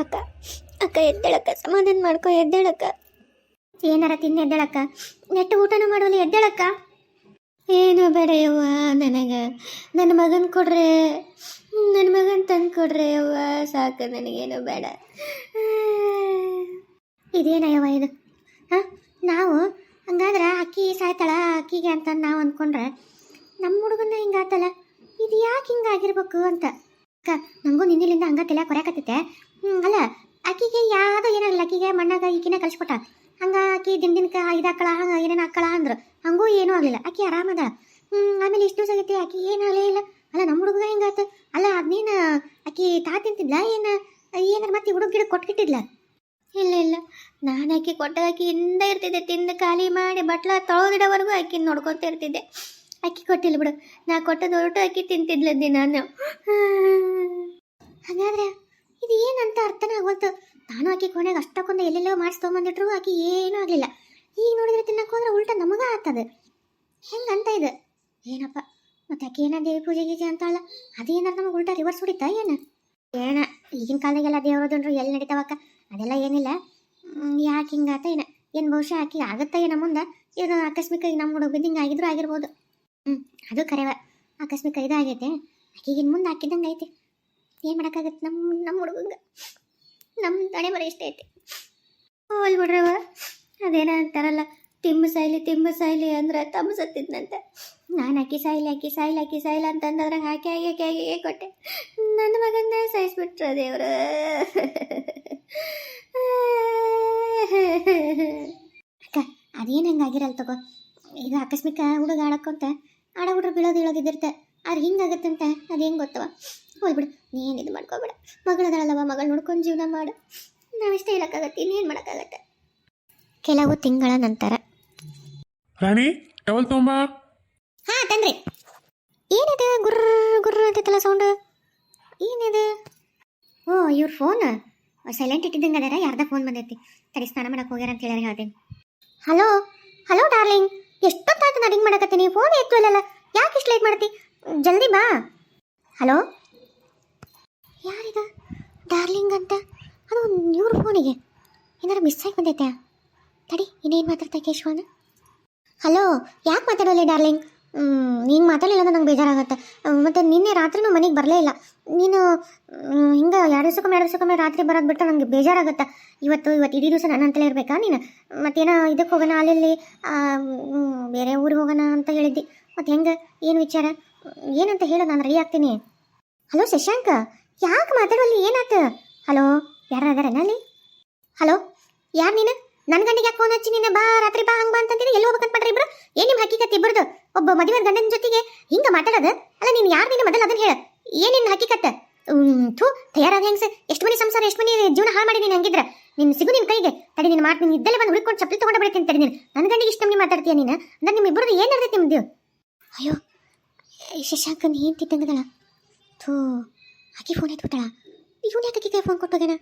ಅಕ್ಕ ಅಕ್ಕ ಎದ್ದೇಳಕ್ಕ, ಸಮಾಧಾನ ಮಾಡ್ಕೊ, ಎದ್ದೇಳಕ್ಕ. ಏನಾರ ತಿನ್ನ ಎದ್ದೇಳಕ್ಕ? ನೆಟ್ಟು ಊಟನ ಮಾಡೋಲ್ಲ, ಎದ್ದೇಳಕ್ಕ? ಏನು ಬೇಡ ಯವ್ವ ನನಗೆ. ನನ್ನ ಮಗನ ಕೊಡ್ರೆ, ನನ್ನ ಮಗನ ತಂದು ಕೊಡ್ರೆ ಯವ್ವ ಸಾಕು, ನನಗೇನು ಬೇಡ. ಇದೇನಯ್ಯವ ಇದು? ಹಾಂ? ನಾವು, ಹಂಗಾದ್ರೆ ಅಕ್ಕಿ ಸಾಯ್ತಾಳ, ಅಕ್ಕಿಗೆ ಅಂತ ನಾವು ಅಂದ್ಕೊಂಡ್ರೆ ನಮ್ಮ ಹುಡುಗನ ಹಿಂಗಾತಲ್ಲ, ಇದು ಯಾಕೆ ಹಿಂಗಾಗಿರ್ಬೇಕು ಅಂತ? ಅಕ್ಕ ನನಗೂ ನಿನ್ನಿಲಿಂದ ಹಂಗ ತಲೆ ಕೊರಕತ್ತೈತೆ ಹ್ಮ್, ಅಲ್ಲ ಆಕಿಗೆ ಯಾವುದೋ ಏನಾಗಲ್ಲ ಆಕಿಗೆ ಮಣ್ಣಾಗ ಈಕಿನ ಕಲಿಸ್ಕೊಟ್ಟ ಹಂಗ ಆಕಿ ದಿನ ದಿನಕ್ಕೆ ಇದಾಕಳ ಹಂಗ ಏನೇನು ಹಾಕಳ ಅಂದ್ರು. ಹಂಗೂ ಏನೂ ಆಗಲಿಲ್ಲ. ಆಕಿ ಆರಾಮದ ಹ್ಞೂ ಆಮೇಲೆ ಇಷ್ಟು ದಿವಸ ಆಗೈತಿ ಆಕಿ ಏನಾಗಲೇ ಇಲ್ಲ. ಅಲ್ಲ ನಮ್ಮ ಹುಡುಗ ಹಿಂಗಾತ ಅಲ್ಲ ಅದ್ನೇನು ಆಕಿ ತಾ ತಿಂತಿದ್ಲ ಏನು? ಏನಾರ ಮತ್ತೆ ಹುಡುಗ ಗಿಡ ಕೊಟ್ಕಿಟ್ಟಿದ್ಲ ಇಲ್ಲ ಇಲ್ಲ. ನಾನು ಆಕಿ ಕೊಟ್ಟ ಆಕಿ ಹಿಂದ ಇರ್ತಿದ್ದೆ ತಿಂದು ಖಾಲಿ ಮಾಡಿ ಬಟ್ಲ ತೊಳೆದಿಡೋವರೆಗೂ ಆಕಿ ನೋಡ್ಕೊತ ಇರ್ತಿದ್ದೆ. ಅಕ್ಕಿ ಕೊಟ್ಟಿಲ್ಲ ಬಿಡು. ನಾ ಕೊಟ್ಟದ ಹೊರಟು ಅಕ್ಕಿ ತಿಂತಿದ್ಲದ್ದೆ ದಿನಾನು. ಹಾಗಾದ್ರೆ ಇದು ಏನಂತ ಅರ್ಥನೇ ಆಗೋತು ನಾನು ಆಕೆ ಕೊನೆಗೆ ಅಷ್ಟಕ್ಕೊಂದು ಎಲ್ಲೆಲ್ಲೋ ಮಾಡಿಸ್ಕೊಂಬಂದಿಟ್ರು ಆಕೆ ಆಕಿ ಏನೂ ಆಗಲಿಲ್ಲ. ಈಗ ನೋಡಿದ್ರೆ ತಿನ್ನಕ್ಕೆ ಹೋದ್ರೆ ಉಲ್ಟ ನಮಗ ಆತದ ಹೆಂಗಂತ ಇದು? ಏನಪ್ಪ? ಮತ್ತೆ ಆಕೆ ಏನ ದೇವಿ ಪೂಜೆ ಗೀಜೆ ಅಂತಾಳ ಅದೇನಾರ ನಮಗೆ ಉಲ್ಟ ರಿವರ್ಸ್ ಹೊಡಿತಾ ಏನ? ಏನ, ಈಗಿನ ಕಾಲದಾಗೆಲ್ಲ ದೇವರದನ್ರು ಎಲ್ಲಿ ನಡೀತಾವಕ್ಕ? ಅದೆಲ್ಲ ಏನಿಲ್ಲ. ಯಾಕೆ ಹಿಂಗಾತ ಏನ? ಏನು ಬಹುಶಃ ಆಗುತ್ತೆ ಆಗತ್ತಾ ಏನೋ ಮುಂದೆ? ಇದು ಆಕಸ್ಮಿಕ ನಮ್ಮ ಹುಡುಗ ಹಿಂಗೆ ಆಗಿದ್ರು ಆಗಿರ್ಬೋದು. ಹ್ಞೂ ಅದು ಕರೆವ. ಆಕಸ್ಮಿಕ ಇದಾಗೈತೆ. ಆಕಿಗಿನ ಮುಂದೆ ಹಾಕಿದಂಗೆ ಐತೆ. ಏನು ಮಾಡೋಕ್ಕಾಗತ್ತೆ? ನಮ್ಮ ನಮ್ಮ ಹುಡುಗಂಗೆ. ನಮ್ಮ ತಣೆ ಮರ ಇಷ್ಟ ಐತಿ. ಅಲ್ಲಿ ಬಿಡ್ರವ ಅದೇನ ಅಂತಾರಲ್ಲ, ತಿಮ್ಮ ಸಾಯ್ಲಿ ತಿಮ್ಮ ಸಾಯ್ಲಿ ಅಂದ್ರೆ ತಮ್ಮ ಸತ್ತಿದ್ನಂತೆ. ನಾನು ಅಕ್ಕಿ ಸಾಯ್ಲಿ ಅಕ್ಕಿ ಸಾಯ್ಲಿ ಅಕ್ಕಿ ಸಾಯ್ಲಿ ಅಂತಂದ್ರೆ ಹಾಕಿ ಹಾಕಿ ಹಾಕಿ ಹಾಕಿ ಹಾಕಿ ಕೊಟ್ಟೆ. ನನ್ನ ಮಗನ್ನ ಸಾಯಿಸ್ಬಿಟ್ರ ದೇವರು ಅಕ್ಕ ಅದೇನು ಹಂಗಾಗಿರಲ್ಲ ತಗೋ ಈಗ ಆಕಸ್ಮಿಕ ಹುಡುಗ ಆಡಕ್ಕಂತ ಆಡ ಹುಡ್ರು ಬೀಳೋದು ಇಳೋದಿದ್ದಿರ್ತೆ ಆದ್ರೆ ಹಿಂಗಾಗತ್ತಂತ ಅದೇನು ಗೊತ್ತವ ಹೋಗ್ಬಿಡು ನೀನು ಇದು ಮಾಡ್ಕೋಬೇಡ ಮಗಳದಳಲ್ಲವ ಮಗಳು ನೋಡ್ಕೊಂಡು ಜೀವನ ಮಾಡು ನಾವಿಷ್ಟೇ ಇರೋಕ್ಕಾಗತ್ತೆ ಇನ್ನೇನು ಮಾಡೋಕ್ಕಾಗತ್ತೆ? ಕೆಲವು ತಿಂಗಳ ನಂತರ. ರಾಣಿ ಟವಲ್ ತೊಂಬ ಹಾ ತಂದ್ರಿ. ಏನಿದೆ ಗುರ್ರ ಗುರ್ರ ಅಂತೈತಲ್ಲ ಸೌಂಡ್ ಏನಿದೆ? ಓ ಇವ್ರ ಫೋನ್ ಸೈಲೆಂಟ್ ಇಟ್ಟಿದ್ದಂಗೆ ಅದಾರ? ಯಾರ್ದ ಫೋನ್ ಬಂದೈತಿ. ತಡಿ ಸ್ನಾನ ಮಾಡಕ್ಕೆ ಹೋಗ್ಯಾರ ಅಂತ ಹೇಳಿ ಹೇಳ್ತೀನಿ. ಹಲೋ ಹಲೋ ಡಾರ್ಲಿಂಗ್ ಎಷ್ಟೊತ್ತಾಯ್ತು ನಾನು ಹಿಂಗೆ ಮಾಡಕತ್ತೀನಿ? ಫೋನ್ ಎತ್ತು ಇಲ್ಲಲ್ಲ. ಯಾಕೆ ಇಷ್ಟು ಲೇಟ್ ಮಾಡ್ತಿ? ಜಲ್ದಿ ಬಾ. ಹಲೋ? ಯಾರಿದ? ಡಾರ್ಲಿಂಗ್ ಅಂತ? ಅದು ಇವ್ರ ಫೋನಿಗೆ. ಏನಾರು ಮಿಸ್ ಆಗಿ ಬಂದೈತೆ. ತಡಿ, ಇನ್ನೇನು ಮಾತಾಡ್ತಾ ಕೇಶವನ ಹಲೋ ಯಾಕೆ ಮಾತಾಡೋಲ್ಲ ಡಾರ್ಲಿಂಗ್ ನೀನು ಮಾತಾಡಲಿಲ್ಲ ಅಂದ್ರೆ ನಂಗೆ ಬೇಜಾರಾಗುತ್ತೆ. ಮತ್ತು ನಿನ್ನೆ ರಾತ್ರಿನೂ ಮನೆಗೆ ಬರಲೇ ಇಲ್ಲ. ನೀನು ಹಿಂಗೆ ಎರಡು ದಿವಸಕ್ಕೊಮ್ಮೆ ಎರಡು ದಿವಸಕ್ಕೊಮ್ಮೆ ರಾತ್ರಿ ಬರೋದು ಬಿಟ್ಟು ನನಗೆ ಬೇಜಾರಾಗುತ್ತೆ. ಇವತ್ತು ಇವತ್ತು ಇಡೀ ದಿವಸ ನನ್ನ ಅಂತಲೇ ಇರಬೇಕಾ ನೀನು? ಮತ್ತೇನೋ ಇದಕ್ಕೆ ಹೋಗೋಣ ಅಲ್ಲಿ ಬೇರೆ ಊರಿಗೆ ಹೋಗೋಣ ಅಂತ ಹೇಳಿದ್ದಿ. ಮತ್ತು ಹೆಂಗೆ, ಏನು ವಿಚಾರ? ಏನಂತ ಹೇಳು ನಾನು ರೆಡಿ ಆಗ್ತೀನಿ. ಹಲೋ ಶಶಾಂಕ, ಯಾಕೆ ಮಾತಾಡೋಲ್ಲಿ ಏನಾಯ್ತು ಹಲೋ ಯಾರು ಅದಾರ ಅಲ್ಲಿ ಹಲೋ, ಯಾರು ನೀನು? ನನ್ನ ಗಂಡಿಗೆ ಯಾಕೆ ಫೋನ್ ಹಚ್ಚಿ ನೀನು ಬಾ, ರಾತ್ರಿ ಬಾ, ಹಂಗೆ ಬಾ ಅಂತಂತೀನಿ ಎಲ್ಲಿ ಹೋಗ್ಬೇಕಂತ ಮಾಡ್ರಿ ಇಬ್ರು? ಏನು ನಿಮ್ಮ ಹಕ್ಕಿಕತ್ ಇಬ್ಬರದು ಒಬ್ಬ ಮದುವೆ ಗಂಡನ ಜೊತೆಗೆ ಹಿಂಗೆ ಮಾತಾಡೋದು? ಅಲ್ಲ, ನೀನು ಯಾರು ನೀನು ಮೊದಲು ಅದನ್ನ ಹೇಳ. ಏನಿನ್ನ ಹಕ್ಕಿಕತ್? ಥೂ, ತಯಾರಾದ ಹೆಂಗ್ಸ? ಎಷ್ಟು ಮನೆ ಸಂಸಾರ, ಎಷ್ಟು ಮನೆ ಜೀವನ ಹಾಳು ಮಾಡಿ ನೀನು ಹಂಗಿದ್ರ? ನಿನ್ನ ಸಿಗು ನಿನ್ನ ಕೈಗೆ. ತಡಿ, ನೀನು ಮಾಡಿ ನೀನು ಇದ್ದಲ್ಲೇ ಬಂದು ಹುಡುಕೊಂಡು ಚಪ್ಪಲಿ ತೊಗೊಂಡು ಬಿಡ್ತೀನಿ ತಡಿ ನೀನು. ನನ್ನ ಗಂಡಿಗೆ ಇಷ್ಟ ನಮ್ಗೆ ಮಾತಾಡ್ತೀಯ ನೀನು? ಅಂದ್ರೆ ನಿಮ್ಮ ಇಬ್ಬರದು ಏನು ನಡೆದೈತಿ ನಿಮ್ಮದು ಅಯ್ಯೋ ಶಶಾಂಕನ್ ಏನು ತಿಟ್ಟಂಗದಳ ಥೂ, ಆಕೆ ಫೋನ್ ಎತ್ಬಿಟ್ಟಳ. ಇವನು ಯಾಕೆ ಕೈ ಫೋನ್ ಕೊಟ್ಟೋಗ್ಯಾನ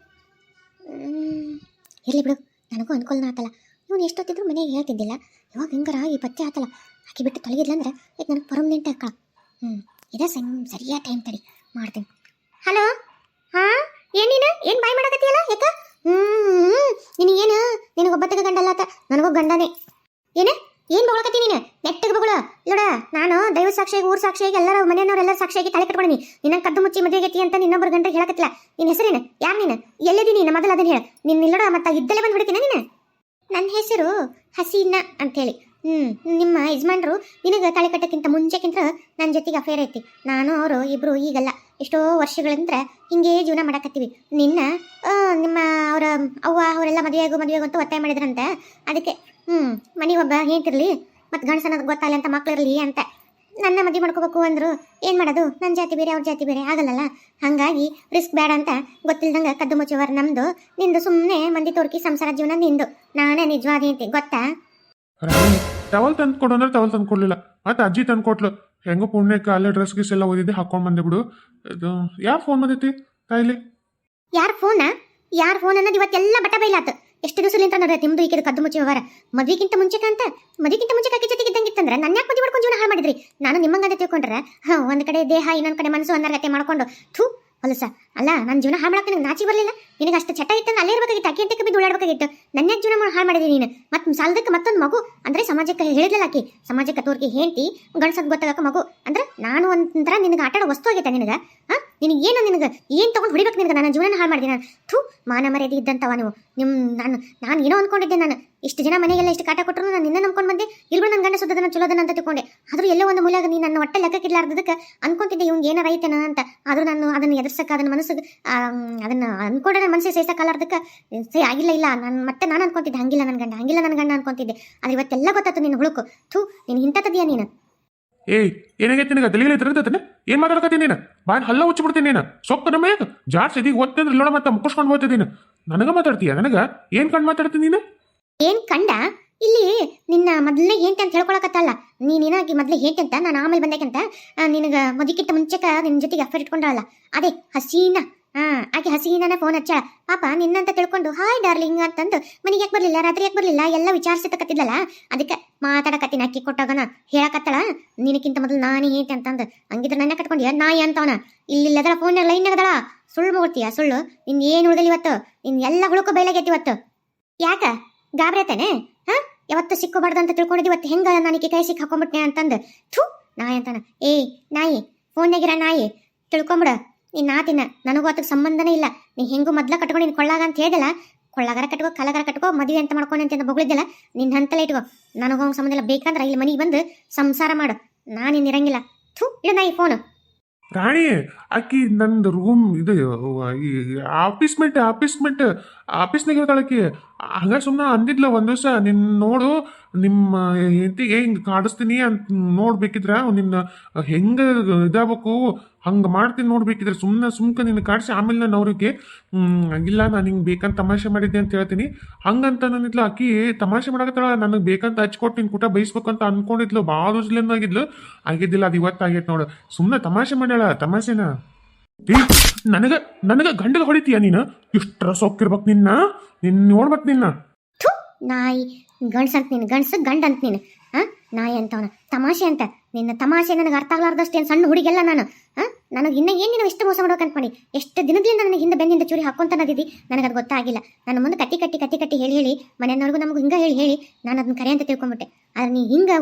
ಇರಲಿ ಬಿಡು. ನನಗೂ ಅನುಕೂಲನ ಆತಲ್ಲ. ಇವನು ಎಷ್ಟೊತ್ತಿದ್ರು ಮನೆಗೆ ಹೇಳ್ತಿದ್ದಿಲ್ಲ. ಇವಾಗ ಹೆಂಗಾರ ಈ ಪತ್ತೆ ಆತಲ್ಲ. ಆಕಿ ಬಿಟ್ಟು ತೊಳಗಿಲ್ಲ ಅಂದ್ರೆ ಈಗ ನನಗೆ ಪರ್ಮನೆಂಟ್ ಅಕ್ಕ ಹ್ಞೂ ಇದೇ ಸಂ ಸರಿಯಾದ ಟೈಮ್ ತಡಿ. ಮಾಡ್ತೀನಿ. ಹಲೋ? ಹಾಂ? ಏನೇನು ಏನು ಬಾಯ್ ಮಾಡಕತ್ತೀಯಲ್ಲ? ಯಾಕ? ಹ್ಞೂ ನಿನಗೇನು? ನಿನಗೊಬ್ಬತ್ತಿಗೆ ಗಂಡಲ್ಲ ಆತ. ನನಗೂ ಗಂಡನೇ. ಏನ? ಏನು ಬಗಳಕತ್ತಿ ನೀನು? ನೆಟ್ಟಗೆ ಬಗಳ. ಇಲ್ಲೋಡ ನಾನು ದೈವ ಸಾಕ್ಷಿಯಾಗಿ, ಊರ್ ಸಾಕ್ಷಿಯಾಗಿ, ಎಲ್ಲರ ಮನೆಯವ್ರೆಲ್ಲರ ಸಾಕ್ಷಿಯಾಗಿ ತಲೆ ಕಟ್ಕೊಂಡಿನಿ. ನಿನ್ನ ಕದ್ದು ಮುಚ್ಚಿ ಮದುವೆಗತಿ ಅಂತ ನಿನ್ನೊಬ್ಬರು ಗಂಟೆ ಹೇಳಕತ್ತಿಲ್ಲ. ನಿನ್ನ ಹೆಸರೇನು? ಯಾರು ನೀನು? ಎಲ್ಲಿದ್ದೀನಿ ನೀನು ಮೊದಲು ಅದನ್ನ ಹೇಳ. ನಿನ್ನ ಇಲ್ಲೋಡ, ಮತ್ತೆ ಇದ್ದಲ್ಲೇ ಬಂದು ಹುಡುಕಿನ ನೀನು? ನನ್ನ ಹೆಸರು ಹಸೀನಾ ಅಂತೇಳಿ. ಹ್ಮ್, ನಿಮ್ಮ ಯಜಮಾನ್ರು ನಿನಗೆ ತಾಳಿ ಕಟ್ಟಕ್ಕಿಂತ ಮುಂಚೆಕ್ಕಿಂತ ನನ್ನ ಜೊತೆಗೆ ಅಫೇರ್ ಐತಿ. ನಾನು, ಅವರು ಇಬ್ರು ಈಗಲ್ಲ. ಎಷ್ಟೋ ವರ್ಷಗಳಿಂದ ಹಿಂಗೆ ಜೀವನ ಮಾಡಕತ್ತೀವಿ. ನಿನ್ನ ನಿಮ್ಮ ಅವರ ಅವ್ವ, ಅವರೆಲ್ಲ ಮದುವೆಯಾಗು ಮದುವೆಯಾಗು ಅಂತ ಒತ್ತಾಯ ಮಾಡಿದ್ರಂತೆ. ಅದಕ್ಕೆ ಹ್ಞೂ ಮನೆ ಒಬ್ಬ ಹೇಳ್ತಿರ್ಲಿ ಮತ್ತು ಗಂಡಸನ ಗೊತ್ತಾಗಲಿ ಅಂತ ಮಕ್ಳಿರಲಿ ಅಂತ. ನನ್ನ ಮದುವೆ ಮಾಡ್ಕೋಬೇಕು ಅಂದರು ಏನು ಮಾಡೋದು? ನನ್ನ ಜಾತಿ ಬೇರೆ ಅವ್ರ ಜಾತಿ ಬೇರೆ ಆಗಲ್ಲಲ್ಲ? ಹಾಗಾಗಿ ರಿಸ್ಕ್ ಬೇಡ ಅಂತ ಗೊತ್ತಿಲ್ದಂಗೆ ಕದ್ದು ಮುಚ್ಚುವರ್ ನಮ್ದು. ನಿಂದು ಸುಮ್ಮನೆ ಮಂದಿ ತೋರ್ಕಿ ಸಂಸಾರ ಜೀವನ ನಿಂದು. ನಾನೇ ನಿಜವಾದಿ ಹೇಳ್ತಿ ಗೊತ್ತಾ? ಟವಲ್ ತಂದು ಕೊಡು ಅಂದ್ರೆ ಟವಲ್ ತಂದು ಕೊಡ್ಲಿಲ್ಲ. ಮತ್ತೆ ಅಜ್ಜಿ ತಂದು ಕೊಟ್ಲು. ಹೆಂಗೋ ಪುಣ್ಯಕ್ಕೆ ಅಲ್ಲೇ ಡ್ರೆಸ್ ಗಿಸ್ ಎಲ್ಲ ಓದಿದ್ದೆ ಹಾಕೊಂಡು ಬಂದೆ ಬಿಡು. ಯಾರು ಫೋನ್ ಬಂದೈತಿ ತಾಯಿಲಿ? ಯಾರ ಫೋನ ಯಾರ ಫೋನ್ ಅನ್ನೋದು ಇವತ್ತೆಲ್ಲ ಬಟ್ಟ ಬೈಲಾತು. ಎಷ್ಟು ದಿವಸಲಿಂತ ಅಂದ್ರೆ ತಿಮ್ದು ಈಕಿದ ಕದ್ದು ಮುಚ್ಚಿ ವ್ಯವಹಾರ. ಮದ್ವಿಗಿಂತ ಮುಂಚೆ ಅಂತ ಮದ್ವಿಗಿಂತ ಮುಂಚೆ ಕಾಕಿ ಜೊತೆಗೆ ಇದ್ದಂಗಿತ್ತಂದ್ರೆ ನನ್ನ ಯಾಕೆ ಮದುವೆ ಮಾಡ್ಕೊಂಡು ಜೀವನ ಹಾಳು ಮಾಡಿದ್ರಿ? ನಾನು ನಿಮ್ಮಂಗಂತ ತಿಳ್ಕೊಂಡ್ರೆ, ಹಾಂ, ಒಂದು ಕಡೆ ದೇಹ, ಇನ್ನೊಂದ್ ಕಡೆ ಮನಸ್ಸು ಅನ್ನೋ ಗತೆ ಮಾಡ್ಕೊಂಡು, ಥೂ, ಹೊಲಸ. ಅಲ್ಲ ನನ್ನ ಜೀವನ ಹಾಳು ಮಾಡಕ್ಕೆ ನಿನಗೆ ನಾಚಿ ಬರಲಿಲ್ಲ? ನಿನಗೆ ಅಷ್ಟು ಚಟ ಇತ್ತು ಅಲ್ಲೇ ಇರಬೇಕಾಗಿತ್ತು, ಅಕ್ಕಿ ಅಂತ ಬಿದ್ದು ಓಡಾಡಬೇಕಾಗಿತ್ತು. ನನ್ನ ಯಾಕೆ ಜೀವನ ಹಾಳು ಮಾಡಿದೆ ನೀನು? ಮತ್ತೆ ಸಾಲದಕ್ಕೆ ಮತ್ತೊಂದು ಮಗು, ಅಂದ್ರೆ ಸಮಾಜಕ್ಕೆ ಹೇಳಿದ್ಲಲ್ಲ ಆಕಿ, ಸಮಾಜಕ್ಕೆ ತೋರಿಗೆ ಹೆಂಡತಿ, ಗಂಡಸದ್ ಗೊತ್ತಾಗಕ್ಕ ಮಗು, ಅಂದ್ರೆ ನಾನು ಒಂಥರ ನಿನಗೆ ಆಟ ಆಡೋ ವಸ್ತು ಆಗೈತೆ ನಿನಗೆ, ಹಾ? ನಿನಗೆ ಏನು ನಿನಗೆ, ಏನು ತೊಗೊಂಡು ಹೊಡಿಬೇಕು ನಿನಗೆ? ನನ್ನ ಜೀವನ ಹಾಳು ಮಾಡಿದೆ ನಾನು ಥೂ, ಮಾನ ಮರ್ಯಾದೆ ಇದ್ದಂತವ ನೀವು ನಿಮ್ಮ ನಾನು ನಾನು ಏನೋ ಅನ್ಕೊಂಡಿದ್ದೆ ನಾನು. ಇಷ್ಟು ಜನ ಮನೆಗೆಲ್ಲ ಇಷ್ಟು ಕಾಟ ಕೊಟ್ಟರು ನಾನು ನಿನ್ನ ನಂಬ್ಕೊಂಡು ಬಂದೆ. ಇಲ್ಲಿ ನನ್ನ ಗಂಡ ಸುದ್ದದನ್ನ ಚಲೋದನ ಅಂತ ತಿಳ್ಕೊಂಡೆ. ಆದರೂ ಎಲ್ಲೋ ಒಂದು ಮೂಲೆಯಾಗ ನೀನು ನನ್ನ ಹೊಟ್ಟೆ ಲೆಕ್ಕಕ್ಕಿರ್ಲಾರ್ದಕ್ಕೆ ಅನ್ಕೊಂತಿದ್ದೆ ಇವ್ಗೆ ಏನಾರ ಐತೇನ ಅಂತ. ಆದರೂ ನಾನು ಅದನ್ನ ಎದುರ್ಸಕ್ಕೆ, ಅದನ್ನ ಮನಸ್ಸಿಗೆ ಅದನ್ನ ಅಂದ್ಕೊಂಡ್ರೆ ನನ್ನ ಮನಸ್ಸಿಗೆ ಸೇಸಕ್ಕಾಲಾರ್ದಕ್ಕೆ ಸರಿ ಆಗಿಲ್ಲ, ಇಲ್ಲ, ನಾನು, ಮತ್ತೆ ನಾನು ಅನ್ಕೊಂತಿದ್ದೆ. ಹಂಗಿಲ್ಲ ನನ್ನ ಗಂಡ, ಹಂಗಿಲ್ಲ ನನ್ನ ಗಂಡ ಅನ್ಕೊಂತಿದ್ದೆ. ಆದ್ರೆ ಇವತ್ತೆಲ್ಲ ಗೊತ್ತಾಯ್ತು ನಿನ್ನ ಹುಳುಕು. ಥೂ, ನೀನು ಇಂಥದ್ದೀಯ ನೀನು? ಏಯ್, ಏನಾಗೈತಿ ನಿನಗೆ? ತಲೆಗೆ ತಿರುಗತನೆ ಏನ್ ಮಾತಾಡಕತ್ತೀನಿ ನೀನು? ಬಾಯ್ ಹಲ್ಲ ಉಚ್ಚಿಬಿಡ್ತೀನಿ ನೀನು. ಸೊಕ್ಕ ನಮ್ಮ ಯಾಕೆ ಜಾಸ್ತಿ ಇದೀಗ ಓದ್ತಿದ್ರೆ ಇಲ್ಲೋಣ ಮತ್ತೆ ಮುಗಿಸ್ಕೊಂಡು ಹೋಗ್ತಿದ್ದೀನಿ ನನಗೆ ಮಾತಾಡ್ತೀಯ? ನನಗೆ? ಏನ್ ಕಂಡು ಮಾತಾಡ್ತೀನಿ ನೀನು? ಏನ್ ಕಂಡ? ಇಲ್ಲಿ ನಿನ್ನ ಮೊದಲನೇ ಹೇಂಟಿ ಅಂತ ಹೇಳ್ಕೊಳಕತ್ತಲ್ಲ. ನೀನೇನಾಗಿ ಮೊದಲೇ ಹೇಗೆ ಅಂತ? ನಾನು ಆಮೇಲೆ ಬಂದಾಗಂತ ನಿನಗೆ ಮದುಕಿಂತ ಮುಂಚೆಕ ನಿನ್ನ ಜೊತೆಗೆ ಅಫೇರ್ ಇಟ್ಕೊಂಡಲ್ಲ ಅದೇ ಹಸೀನ. ಹಾ, ಆಕೆ ಹಸೀನನೇ ಫೋನ್ ಹಚ್ಚಾಳ ಪಾಪ ನಿನ್ನಂತ ತಿಳ್ಕೊಂಡು, ಹಾಯ್ ಡಾರ್ಲಿಂಗ್ ಅಂತಂದು, ಮನೆಗೆ ಯಾಕೆ ಬರ್ಲಿಲ್ಲ? ರಾತ್ರಿ ಯಾಕೆ ಬರ್ಲಿಲ್ಲ? ಎಲ್ಲ ವಿಚಾರಿಸತಕತ್ತಿದ್ಲಲ್ಲ? ಅದಕ್ಕೆ ಮಾತಾಡಕತ್ತಿನ ಅಕ್ಕಿ ಕೊಟ್ಟಾಗನ. ಹೇಳಕತ್ತಳ, ನಿನಕ್ಕಿಂತ ಮೊದಲು ನಾನೇ ಹೇಂಟಿ ಅಂತಂದು. ಹಂಗಿದ್ರೆ ನನ್ನ ಕಟ್ಕೊಂಡ್ಯ? ನಾಯಿ ಅಂತವನ? ಇಲ್ಲಿಲ್ಲದಳ ಫೋನ್ ಲೈನ್ ಆಗದಳ ಸುಳ್ಳು ಮುಗ್ತಿಯಾ ಸುಳ್ಳು? ನಿನ್ ಏನು ಉಳಿದಲ್ಲಿ ಇವತ್ತು? ನಿನ್ ಎಲ್ಲ ಹುಳುಕು ಬಯಲಾಗೈತಿ ಇವತ್ತು? ಯಾಕ? ಗಾಬ್ರತಾನೆ ಹಾ? ಯಾವತ್ತು ಸಿಕ್ಕೋಬಾರ್ದು ಅಂತ ತಿಳ್ಕೊಂಡಿದ್ದು ಇವತ್ತು ಹೆಂಗ ನನಗೆ ಕೈ ಸಿಕ್ಕಿ ಹಾಕೊಂಡ್ಬಿಟ್ನೆ ಅಂತಂದು? ಥೂ, ನಾಯಿ ಅಂತಾನ. ಏಯ್, ನಾಯಿ ಫೋನ್ಯಾಗಿರ ನಾಯಿ. ತಿಳ್ಕೊಂಬಿಡ. ನೀನ್ ನಾತಿನ ನನಗೂ ಅದಕ್ಕೆ ಸಂಬಂಧನೇ ಇಲ್ಲ. ನೀ ಹೆಂಗೂ ಮೊದ್ಲ ಕಟ್ಕೊಂಡು ನೀನು ಕೊಳ್ಳಾಗ ಅಂತ ಹೇಳಿದಲ್ಲ, ಕೊಳ್ಳಾಗರ ಕಟ್ಕೋ, ಕಲಗರ ಕಟ್ಕೋ, ಮದುವೆ ಅಂತ ಮಾಡ್ಕೊಂಡು ಅಂತ ಬೊಗಳಿದ್ದಲ್ಲ ನಿನ್ನ ಹಂತಲೇ ಇಟ್ಕೋ. ನನಗೂ ಅವ್ನ ಸಂಬಂಧ ಇಲ್ಲ. ಬೇಕಂದ್ರೆ ಇಲ್ಲಿ ಮನೆಗೆ ಬಂದು ಸಂಸಾರ ಮಾಡು. ನಾನಿನ್ ಇರಂಗಿಲ್ಲ. ಥೂ ಇಡ ಈ ಫೋನು ರಾಣಿ ಆಕಿ ನಂದು ರೂಮ್ ಇದು ಆಫೀಸ್ ಮೇಟ್ ಆಫೀಸ್ ಆಫೀಸ್ನಾಗ ಇರ್ತಾಳಕಿ ಹಂಗ ಸುಮ್ಮನೆ ಅಂದಿದ್ಲ ಒಂದ್ ದಿವಸ, ನಿನ್ ನೋಡು, ನಿಮ್ಮ ಹೆಂಡತಿಗೆ ಹಿಂಗೆ ಕಾಡಿಸ್ತೀನಿ ಅಂತ ನೋಡ್ಬೇಕಿದ್ರೆ, ನಿನ್ನ ಹೆಂಗ ಇದಾಗಬೇಕು, ಹಂಗೆ ಮಾಡ್ತೀನಿ ನೋಡ್ಬೇಕಿದ್ರೆ ಸುಮ್ಮನೆ ಸುಮ್ಕ ನಿನ್ನ ಕಾಡಿಸಿ, ಆಮೇಲೆ ನಾನು ಅವ್ರಿಗೆ ಇಲ್ಲ ನಾನು ಹಿಂಗೆ ಬೇಕಂತ ತಮಾಷೆ ಮಾಡಿದ್ದೆ ಅಂತ ಹೇಳ್ತೀನಿ. ಹಂಗಂತ ನನ್ನಿದ್ಲು ಅಕ್ಕಿ, ತಮಾಷೆ ಮಾಡಕತ್ತಾಳ, ನನಗೆ ಬೇಕಂತ ಹಚ್ಕೊಟ್ಟು ನಿನ್ ಕೂಟ ಬೈಸ್ಬೇಕಂತ ಅನ್ಕೊಂಡಿದ್ಲು, ಭಾಳ ಆಗಿದ್ಲು ಆಗಿದ್ದಿಲ್ಲ, ಅದು ಇವತ್ತಾಗೈತೆ ನೋಡು. ಸುಮ್ಮನೆ ತಮಾಷೆ ಮಾಡ್ಯಾಳ, ತಮಾಷೆನ? ನನಗ ನನಗ ಹೊಡಿತೀಯ ನೀನು? ಇಷ್ಟರ ಸೊಕ್ಕಿರ್ಬೇಕು ನಿನ್ನ. ನಿನ್ ನೋಡ್ಬೇಕು ನಿನ್ನ. ಥು, ನಾಯಿ. ಗಂಡ್ಸ ಅಂತ ನೀನು, ಗಂಡ್ಸ ಗಂಡ ಅಂತ ನೀನು. ಹಾ ನಾಯಿ ಅಂತವನ. ತಮಾಷೆ ಅಂತ. ನಿನ್ನ ತಮಾಷೆ ನನಗೆ ಅರ್ಥ ಆಗ್ಲಾರ್ದಷ್ಟು ಏನು ಸಣ್ಣ ಹುಡುಗಿಲ್ಲ ನಾನು. ಹಾ ನನಗೆ ಇನ್ನ ಏನು ನೀನು ಇಷ್ಟು ಮೋಸ ಮಾಡೋಕೆ ಮಾಡಿ ಎಷ್ಟು ದಿನದಿಂದ ನನಗೆ ಹಿಂದೆ ಬೆನ್ನಿಂದ ಚೂರಿ ಹಾಕೊಂತನದಿದ್ದಿ ನನಗೆ ಅದು ಗೊತ್ತಾಗಿಲ್ಲ. ನನ್ನ ಮುಂದೆ ಕಟ್ಟಿ ಕಟ್ಟಿ ಕಟ್ಟಿ ಕಟ್ಟಿ ಹೇಳಿ ಹೇಳಿ ಮನೆಯವ್ರಿಗೂ ನಮಗೆ ಹಿಂಗೆ ಹೇಳಿ ಹೇಳಿ ನಾನು ಅದನ್ನ ಕರೆ ಅಂತ ತಿಳ್ಕೊಂಬಿಟ್ಟೆ. ಆದ್ರೆ ನೀ ಹಿಂಗೆ,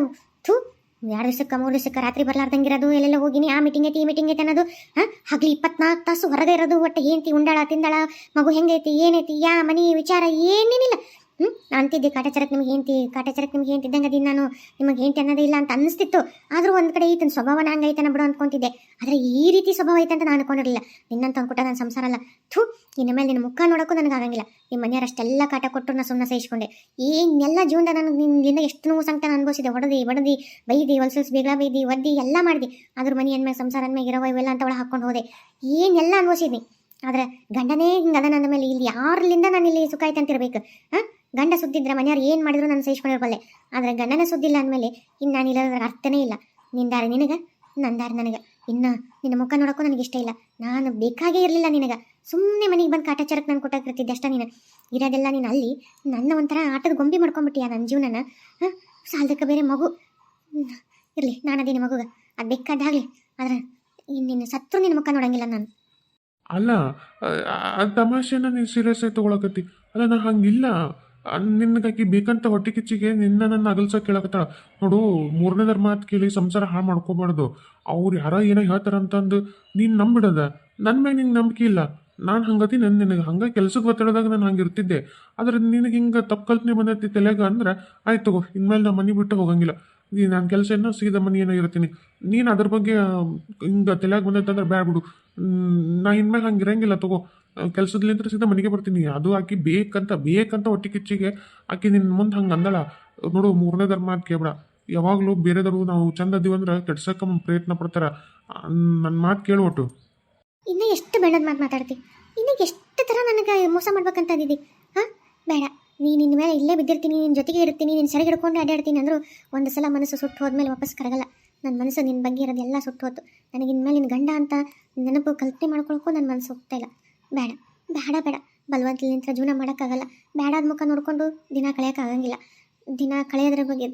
ಥೂ ಎರಡು ದಿವಸಕ್ಕೆ ಮೂರು ದಿವಸಕ್ಕೆ ರಾತ್ರಿ ಬರ್ಲಾರ್ದಂಗಿರೋದು ಎಲ್ಲೆಲ್ಲ ಹೋಗಿನಿ, ಆ ಮೀಟಿಂಗ್ ಐತಿ, ಈ ಮೀಟಿಂಗ್ ಐತೆ ಅನ್ನೋದು, ಹಾಂ? ಹಗ್ಲಿ ಇಪ್ಪತ್ನಾಲ್ಕು ತಾಸು ಹೊರಗೆ ಇರೋದು, ಒಟ್ಟು ಏನ್ತಿ ಉಂಡಾಳ, ತಿಂದಾಳ, ಮಗು ಹೆಂಗೈತಿ, ಏನೈತಿ, ಯಾ ಮನಿ ವಿಚಾರ ಏನೇನಿಲ್ಲ. ಹ್ಞೂ ಅಂತಿದ್ದೆ ಕಾಟಾಚಾರಕ್ಕೆ ನಿಮ್ಗೆ ಏಂತಿ ಕಾಟಾಚಾರಕ್ಕೆ ನಿಮ್ಗೆ ಏಂತಿದ್ದಂಗೆ ಅದೀನಿ ನಾನು. ನಿಮಗೆ ಏಂತಿ ಅನ್ನೋದೇ ಇಲ್ಲ ಅಂತ ಅನ್ನಿಸ್ತಿತ್ತು. ಆದರೂ ಒಂದು ಕಡೆ ಈತನ ಸ್ವಭಾವನ ಐತನ ಬಿಡು ಅಂದ್ಕೊಂತಿದ್ದೆ ಆದರೆ ಈ ರೀತಿ ಸ್ವಭಾವ ಐತೆ ಅಂತ ನಾನು ಅನ್ಕೊಂಡಿರಲಿಲ್ಲ. ನಿನ್ನಂತ ಅಂದ್ಕೊಟ್ಟ ನನ್ನ ಸಂಸಾರ ಅಲ್ಲ. ಥೂ, ನಿನ್ನ ಮೇಲೆ ನಿನ್ನ ಮುಖ ನೋಡೋಕ್ಕೂ ನನಗೆ ಆಗಂಗಿಲ್ಲ. ನಿಮ್ಮ ಮನೆಯವರಷ್ಟೆಲ್ಲ ಕಾಟ ಕೊಟ್ಟರು ನಾನು ಸುಮ್ಮನೆ ಸಹಿಸ್ಕೊಂಡೆ ಏನೆಲ್ಲ ಜೀವನದ ನನಗೆ ನಿನ್ನಿಂದ ಎಷ್ಟು ನೋವು ಸಂಕಟ ನಾನು ಅನುಭವಿಸಿದೆ. ಹೊಡೆದಿ, ಬಡದಿ, ಬೈದಿ, ಹೊಲ್ಸಲ್ಸ್, ಬೇಗ ಬೈದಿ, ಒದ್ದಿ, ಎಲ್ಲ ಮಾಡಿದೆ. ಆದ್ರೂ ಮನೆ ಅಂದ್ಮೇಲೆ ಸಂಸಾರ ಅಂದ್ಮೇಲೆ ಇರೋ ಇವೆಲ್ಲ ಅಂತ ಒಳಗೆ ಹಾಕೊಂಡು ಹೋದೆ. ಏನೆಲ್ಲ ಅನುಭವಿಸಿದ್ನಿ. ಆದ್ರೆ ಗಂಡನೇ ಹಿಂಗೆ ಅದ ನನ್ನ ಮೇಲೆ. ಇಲ್ಲಿ ಯಾರಲಿಂದ ನಾನು ಇಲ್ಲಿ ಸುಖ ಆಯ್ತಂತಿರ್ಬೇಕು ಹಾಂ? ಗಂಡ ಸುದ್ದಿದ್ರೆ ಮನೆಯವ್ರು ಏನು ಮಾಡಿದ್ರು ನಾನು ಸಹಿಸ್ಕೊಂಡಿರ್ಬಲ್ಲೆ ಆದರೆ ಸುದ್ದಿ ಸುದ್ದಿಲ್ಲ ಅಂದಮೇಲೆ ಇನ್ನು ನಾನು ಇರೋದ್ರ ಅರ್ಥನೇ ಇಲ್ಲ. ನಿಂದಾರೆ ನಿನಗೆ, ನಂದಾರೆ ನನಗೆ. ಇನ್ನು ನಿನ್ನ ಮುಖ ನೋಡೋಕ್ಕೂ ನನಗೆ ಇಷ್ಟ ಇಲ್ಲ. ನಾನು ಬೇಕಾಗೇ ಇರಲಿಲ್ಲ ನಿನಗೆ. ಸುಮ್ಮನೆ ಮನೆಗೆ ಬಂದು ಕಾಟಾಚಾರಕ್ಕೆ ನಾನು ಕೊಟ್ಟಾಗಿರ್ತಿದ್ದೆ ಅಷ್ಟ ನೀನು. ಇರೋದೆಲ್ಲ ನೀನು ಅಲ್ಲಿ ನನ್ನ ಒಂಥರ ಆಟದ ಗೊಂಬೆ ಮಾಡ್ಕೊಂಬಿಟ್ಟಿಯ ನನ್ನ ಜೀವನನ? ಹಾಂ? ಸಾಲದಕ್ಕೆ ಬೇರೆ ಮಗು. ಇರಲಿ, ನಾನು ಅದೇನು ಮಗುಗ. ಅದು ಬೇಕಾದಾಗಲಿ ಆದ್ರೆ ನಿನ್ನ ಸತ್ರು ನಿನ್ನ ಮುಖ ನೋಡಂಗಿಲ್ಲ ನಾನು. ಅಲ್ಲ ಆ ತಮಾಷೆನ ನೀನು ಸೀರಿಯಸ್ ಆಗಿ ತಗೊಳಕತ್ತಿ. ಅಲ್ಲ, ನಾ ಹಂಗಿಲ್ಲ. ನಿನ್ನಗಾಕಿ ಬೇಕಂತ ಹೊಟ್ಟೆ ಕಿಚ್ಚಿಗೆ ನಿನ್ನ ನನ್ನ ಅಗಲ್ಸಕ್ಕೆ ಕೇಳಕತ್ತಾಳ. ನೋಡು, ಮೂರನೇದರ ಮಾತು ಕೇಳಿ ಸಂಸಾರ ಹಾಳು ಮಾಡ್ಕೋಬಾರ್ದು. ಅವ್ರು ಯಾರೋ ಏನೋ ಹೇಳ್ತಾರ ಅಂತಂದು ನೀನು ನಂಬಿಡದ. ನನ್ನ ಮೇಲೆ ನಿಂಗೆ ನಂಬಿಕೆ ಇಲ್ಲ. ನಾನು ಹಂಗತಿ ನನ್ನ ನಿನಗೆ. ಹಂಗೆ ಕೆಲ್ಸಕ್ಕೆ ಒತ್ತಡದಾಗ ನಾನು ಹಂಗೆ ಇರ್ತಿದ್ದೆ. ಆದ್ರೆ ನಿನಗೆ ಹಿಂಗೆ ತಪ್ಪು ಕಲ್ಪನೆ ಬಂದೈತಿ ತಲೆಗ ಅಂದ್ರೆ, ಆಯ್ತು ತಗೋ, ಇನ್ಮೇಲೆ ನಾ ಮನೆ ಬಿಟ್ಟು ಹೋಗಂಗಿಲ್ಲ. ನೀ ನಾನು ಕೆಲಸ ಏನೋ ಸಿಗಿದ ಮನೆ ಏನೋ ಇರ್ತೀನಿ. ನೀನು ಅದ್ರ ಬಗ್ಗೆ, ಹಿಂಗೆ ತಲೆಯಾಗ ಬಂದೈತೆ ಅಂದ್ರೆ ಬಿಡು. ನಾ ಇನ್ಮೇಲೆ ಹಂಗೆ ಇರಂಗಿಲ್ಲ ತಗೋ. ಕೆಲಸದ್ಲಿಂತ್ರ ಸೀದಾ ಮನೆಗೆ ಬರ್ತೀನಿ. ಅದು ಆಕಿ ಬೇಕಂತ ಬೇಕಂತ ಹೊಟ್ಟೆ ಕಿಚ್ಚಿಗೆ ಆಕಿ ನಿನ್ನ ಮುಂದೆ ಹಂಗೆ ಅಂದಳ. ನೋಡು, ಮೂರನೇ ಧರ್ಮ ಮಾತು ಕೇಳ್ಬೇಡ. ಯಾವಾಗಲೂ ಬೇರೆದವರು ನಾವು ಚಂದ ಅದೀವಿ ಅಂದ್ರೆ ಕೆಡ್ಸಕ್ಕೆ ಪ್ರಯತ್ನ ಪಡ್ತಾರ. ನನ್ನ ಮಾತು ಕೇಳ್ಬಿಟ್ಟು ಇನ್ನು ಎಷ್ಟು ಬೇಡದ ಮಾತು ಮಾತಾಡ್ತಿ? ಇನ್ನು ಎಷ್ಟು ಥರ ನನಗೆ ಮೋಸ ಮಾಡ್ಬೇಕಂತ ಅಂದಿದ್ದಿ ಹಾಂ? ಬೇಡ. ನೀ ನಿನ್ನ ಮೇಲೆ ಇಲ್ಲೇ ಬಿದ್ದಿರ್ತೀನಿ ನಿನ್ನ ಜೊತೆಗೆ ಇರ್ತೀನಿ ನಿನ್ನ ಸೆರೆ ಹಿಡ್ಕೊಂಡು ಅಡ್ಡಾಡ್ತೀನಿ ಅಂದರೂ ಒಂದು ಸಲ ಮನಸ್ಸು ಸುಟ್ಟು ಹೋದ್ಮೇಲೆ ವಾಪಸ್ ಕರಗಲ್ಲ. ನನ್ನ ಮನಸ್ಸು ನಿನ್ನ ಬಗ್ಗೆ ಇರೋದೆಲ್ಲ ಸುಟ್ಟು ಹೋತು. ನನಗೆ ಇನ್ಮೇಲೆ ನಿನ್ನ ಗಂಡ ಅಂತ ನೆನಪು ಕಲ್ಪನೆ ಮಾಡ್ಕೊಳಕ್ಕೂ ನನ್ನ ಮನಸ್ಸು ಹೋಗ್ತಾ ಇಲ್ಲ. ಬೇಡ ಬೇಡ ಬೇಡ. ಬಲವಂತಲಿಂತ ಜೀವನ ಮಾಡೋಕ್ಕಾಗಲ್ಲ. ಬೇಡಾದ ಮುಖ ನೋಡಿಕೊಂಡು ದಿನ ಕಳೆಯೋಕ್ಕಾಗಂಗಿಲ್ಲ. ದಿನ ಕಳೆಯೋದ್ರ ಬಗ್ಗೆ